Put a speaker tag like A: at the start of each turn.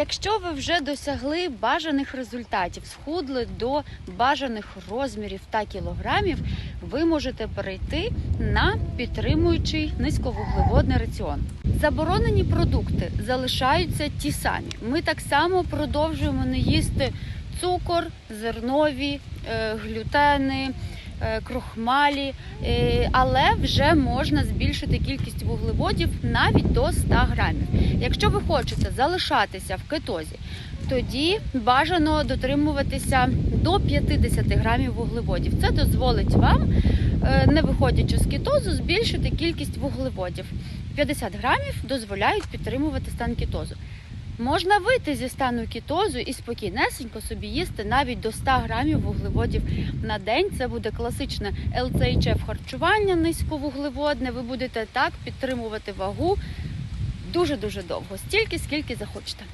A: Якщо ви вже досягли бажаних результатів, схудли до бажаних розмірів та кілограмів, ви можете перейти на підтримуючий низьковуглеводний раціон. Заборонені продукти залишаються ті самі. Ми так само продовжуємо не їсти цукор, зернові, е, глютени. Е, Крохмалі, е, але вже можна збільшити кількість вуглеводів навіть до 100 грамів. Якщо ви хочете залишатися в кетозі, тоді бажано дотримуватися до 50 грамів вуглеводів. Це дозволить вам, е, не виходячи з кетозу, збільшити кількість вуглеводів. 50 грамів дозволяють підтримувати стан кетозу. Можна вийти зі стану кітозу і спокійнесенько собі їсти навіть до 100 грамів вуглеводів на день. Це буде класичне ЛЦХФ харчування низьковуглеводне. Ви будете так підтримувати вагу дуже дуже довго, стільки скільки захочете.